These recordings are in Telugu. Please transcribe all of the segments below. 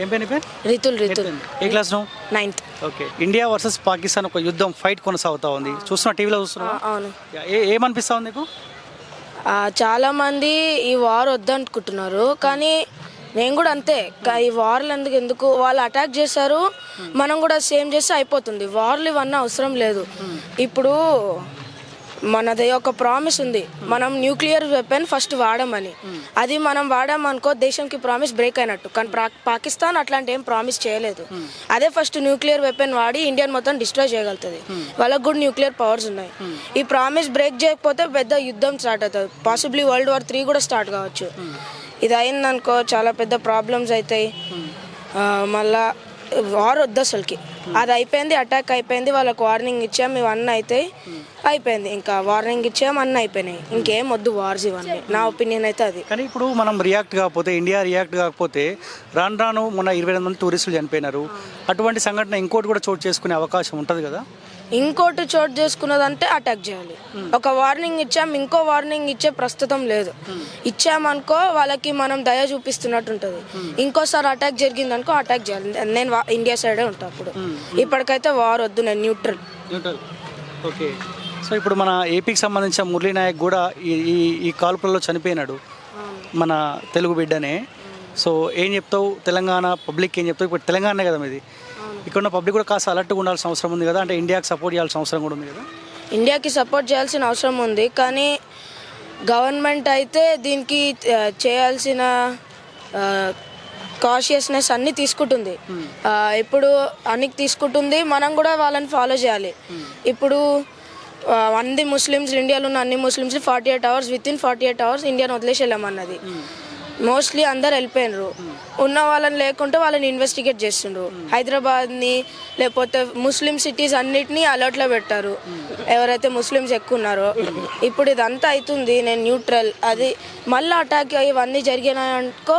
ఏం పేరు పేరు? రితుల్ రితుల్. ఏ క్లాస్ నువ్వు? Ninth. Okay. India versus Pakistan ఒక యుద్ధం ఫైట్ కొనసాగుతా ఉంది. చూస్తున్నా టీవీలో చూస్తున్నా? అవును. ఏ ఏమనిపిస్తా ఉంది నీకు? చాలా మంది ఈ వార్ వద్దనుకుంటున్నారు కానీ నేను కూడా అంతే. కా- ఈ వార్లు ఎందుకు ఎందుకు వాళ్ళు అటాక్ చేశారు మనం కూడా సేమ్ చేస్తే అయిపోతుంది. వార్లు ఇవన్నీ అవసరం లేదు. ఇప్పుడు మనది ఒక ప్రామిస్ ఉంది. మనం న్యూక్లియర్ వెపన్ ఫస్ట్ వాడమని. అది మనం వాడామనుకో దేశంకి ప్రామిస్ బ్రేక్ అయినట్టు. కానీ ప్రా- పాకిస్తాన్ అట్లాంటి ఏం ప్రామిస్ చేయలేదు. అదే ఫస్ట్ న్యూక్లియర్ వెపన్ వాడి ఇండియన్ మొత్తం డిస్ట్రాయ్ చేయగలుగుతుంది. వాళ్ళకు కూడా న్యూక్లియర్ పవర్స్ ఉన్నాయి. ఈ ప్రామిస్ బ్రేక్ చేయకపోతే పెద్ద యుద్ధం స్టార్ట్ అవుతుంది. పాసిబ్లీ వరల్డ్ వార్ త్రీ కూడా స్టార్ట్ కావచ్చు. ఇది అయిందనుకో చాలా పెద్ద ప్రాబ్లమ్స్ అవుతాయి మళ్ళీ మళ్ళా వార్ వద్దు అసలుకి. అది అయిపోయింది అటాక్ అయిపోయింది వాళ్ళకి వార్నింగ్ ఇచ్చాము ఇవన్నీ అవుతాయి అయిపోయింది. ఇంకా వార్నింగ్ ఇచ్చాము అన్నీ అయిపోయినాయి. ఇంకేం వద్దు వార్స్ ఇవన్నీ. నా ఒపీనియన్ అయితే అది. కానీ ఇప్పుడు మనం రియాక్ట్ కాకపోతే ఇండియా రియాక్ట్ కాకపోతే రాను రాను మొన్న ఇరవై మంది టూరిస్టులు చనిపోయినారు. అటువంటి సంఘటన ఇంకోటి కూడా చోటు చేసుకునే అవకాశం ఉంటుంది కదా? ఇంకోటి చోటు చేసుకున్నదంటే అటాక్ చేయాలి. ఒక వార్నింగ్ ఇచ్చాం ఇంకో వార్నింగ్ ఇచ్చే ప్రస్తుతం లేదు. ఇచ్చామనుకో వాళ్ళకి మనం దయ చూపిస్తున్నట్టు ఉంటుంది ఇంకోసారి అటాక్ జరిగిందనుకో అటాక్ చేయాలి. నేను ఇండియా సైడే ఉంటా అప్పుడు. ఇప్పటికైతే వార్ వద్దు నేను న్యూట్రల్ న్యూట్రల్ ఓకే సో ఇప్పుడు మన ఏపీకి సంబంధించిన మురళీ నాయక్ కూడా ఈ ఈ కాల్పులలో చనిపోయినాడు. మన తెలుగు బిడ్డనే. సో ఏం చెప్తావు? తెలంగాణ పబ్లిక్ ఏం చెప్తావు? ఇప్పుడు తెలంగాణ కదా మీది. ఇక్కడ ఉన్న పబ్లిక్ కూడా కాస్త అలర్ట్గా ఉండాల్సిన అవసరం ఉంది కదా? అంటే ఇండియాకి సపోర్ట్ చేయాల్సిన అవసరం కూడా ఉంది కదా? ఇండియాకి సపోర్ట్ చేయాల్సిన అవసరం ఉంది. కానీ గవర్నమెంట్ అయితే దీనికి చేయాల్సిన కాషియస్నెస్ అన్ని తీసుకుంటుంది. ఆ, ఇప్పుడు అన్ని తీసుకుంటుంది. మనం కూడా వాళ్ళని ఫాలో చేయాలి. ఇప్పుడు ఆ, అన్ని ముస్లిమ్స్ ఇండియాలో ఉన్న అన్ని Muslims forty eight hours within forty eight hours ఇండియాని వదిలేసి వెళ్ళమన్నది మోస్ట్లీ అందరు వెళ్ళిపోయినరు. ఉన్న వాళ్ళని లేకుంటే వాళ్ళని ఇన్వెస్టిగేట్ చేస్తుండ్రు. హైదరాబాద్ని లేకపోతే ముస్లిం సిటీస్ అన్నిటినీ అలర్ట్లో పెట్టారు. ఎవరైతే ముస్లిమ్స్ ఎక్కువ ఉన్నారో. ఇప్పుడు ఇదంతా అవుతుంది నేను న్యూట్రల్ అది మళ్ళీ అటాక్ ఇవన్నీ జరిగినాయనుకో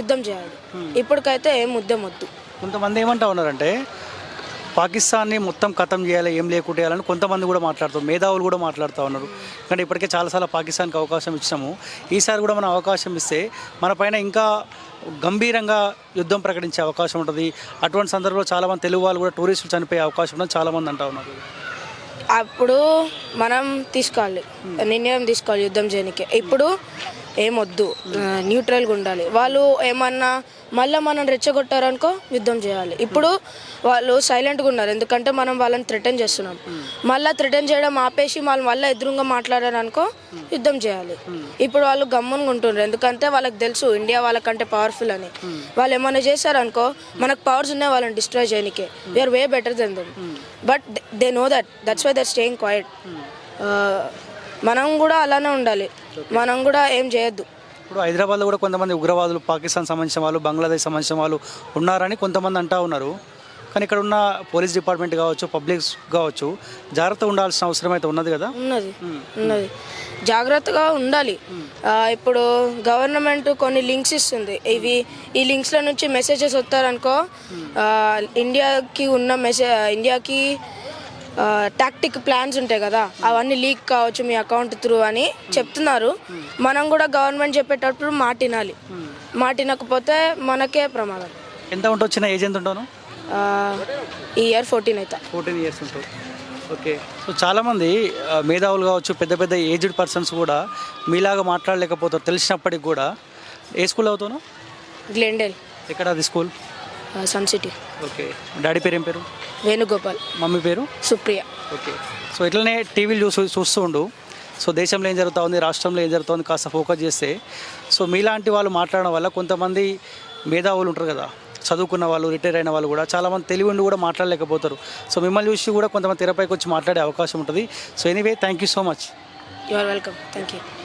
యుద్ధం చేయాలి. ఇప్పటికైతే ఏం ముద్దం వద్దు కొంతమంది ఏమంటా ఉన్నారంటే పాకిస్తాన్ని మొత్తం ఖతం చేయాలి ఏం లేకుండా చేయాలని కొంతమంది కూడా మాట్లాడుతారు మేధావులు కూడా మాట్లాడుతూ ఉన్నారు. కానీ ఇప్పటికే చాలాసార్లు పాకిస్తాన్కి అవకాశం ఇచ్చాము. ఈసారి కూడా మనం అవకాశం ఇస్తే మన పైన ఇంకా గంభీరంగా యుద్ధం ప్రకటించే అవకాశం ఉంటుంది. అటువంటి సందర్భంలో చాలామంది తెలుగు వాళ్ళు కూడా టూరిస్టులు చనిపోయే అవకాశం ఉందని చాలామంది అంటూ ఉన్నారు. అప్పుడు మనం తీసుకోవాలి నిర్ణయం తీసుకోవాలి యుద్ధం చేయడానికి ఇప్పుడు ఏమొద్దు న్యూట్రల్గా ఉండాలి. వాళ్ళు ఏమన్నా మళ్ళీ మనం రెచ్చగొట్టారనుకో యుద్ధం చేయాలి. ఇప్పుడు వాళ్ళు సైలెంట్గా ఉన్నారు. ఎందుకంటే మనం వాళ్ళని థ్రెటన్ చేస్తున్నాం. మళ్ళీ థ్రెటన్ చేయడం ఆపేసి వాళ్ళు మళ్ళీ ఎదురుగా మాట్లాడారనుకో యుద్ధం చేయాలి. ఇప్పుడు వాళ్ళు గమ్మునగా ఉంటుండ్రు. ఎందుకంటే వాళ్ళకి తెలుసు ఇండియా వాళ్ళకంటే పవర్ఫుల్ అని. వాళ్ళు ఏమైనా చేశారనుకో మనకు పవర్స్ ఉన్నాయి వాళ్ళని destroy చేయనికే. We are way better than them but they know that that's why they're staying quiet మనం కూడా అలానే ఉండాలి. మనం కూడా ఏం చేయొద్దు. ఇప్పుడు హైదరాబాద్లో కూడా కొంతమంది ఉగ్రవాదులు పాకిస్తాన్ సంబంధించిన వాళ్ళు బంగ్లాదేశ్ సంబంధించిన వాళ్ళు ఉన్నారని కొంతమంది అంటా ఉన్నారు. కానీ ఇక్కడ ఉన్న పోలీస్ డిపార్ట్మెంట్ కావచ్చు పబ్లిక్ కావచ్చు జాగ్రత్తగా ఉండాల్సిన అవసరం అయితే ఉన్నది కదా? ఉన్నది ఉన్నది. జాగ్రత్తగా ఉండాలి. ఇప్పుడు గవర్నమెంట్ కొన్ని లింక్స్ ఇస్తుంది. ఇవి ఈ లింక్స్ల నుంచి మెసేజెస్ వస్తారనుకో ఇండియాకి ఉన్న మెసేజ్ ఇండియాకి టాక్టిక్ ప్లాన్స్ ఉంటాయి కదా అవన్నీ లీక్ కావచ్చు మీ అకౌంట్ త్రూ అని చెప్తున్నారు. మనం కూడా గవర్నమెంట్ చెప్పేటప్పుడు మాటినాలి మాటినకపోతే మనకే ప్రమాదం. ఎంత ఉంటుంది? వచ్చిన ఏజ్ ఎంత ఉంటాను ఈ ఇయర్ ఫోర్టీన్ అవుతా ఫోర్టీన్ ఇయర్స్ ఉంటుంది. ఓకే సో చాలామంది మేధావులు కావచ్చు పెద్ద పెద్ద ఏజ్డ్ పర్సన్స్ కూడా మీలాగా మాట్లాడలేకపోతారు. తెలిసినప్పటికి కూడా. ఏ స్కూల్ అవుతాను గ్లెండెల్. ఎక్కడ అది school Sun City. Okay. Daddy పేరు ఏం పేరు? వేణుగోపాల్. మమ్మీ పేరు? సుప్రియ. ఓకే. సో ఇట్లనే టీవీలు చూస్తూ చూస్తూ ఉండు. సో దేశంలో ఏం జరుగుతూ ఉంది రాష్ట్రంలో ఏం జరుగుతుంది కాస్త ఫోకస్ చేస్తే. సో మీలాంటి వాళ్ళు మాట్లాడడం వల్ల కొంతమంది మేధావులు ఉంటారు కదా. చదువుకున్న వాళ్ళు రిటైర్ అయిన వాళ్ళు కూడా చాలామంది తెలివి ఉండి కూడా మాట్లాడలేకపోతారు. సో మిమ్మల్ని చూసి కూడా కొంతమంది తెరపైకి వచ్చి మాట్లాడే అవకాశం ఉంటుంది. So anyway thank you so much you are welcome thank you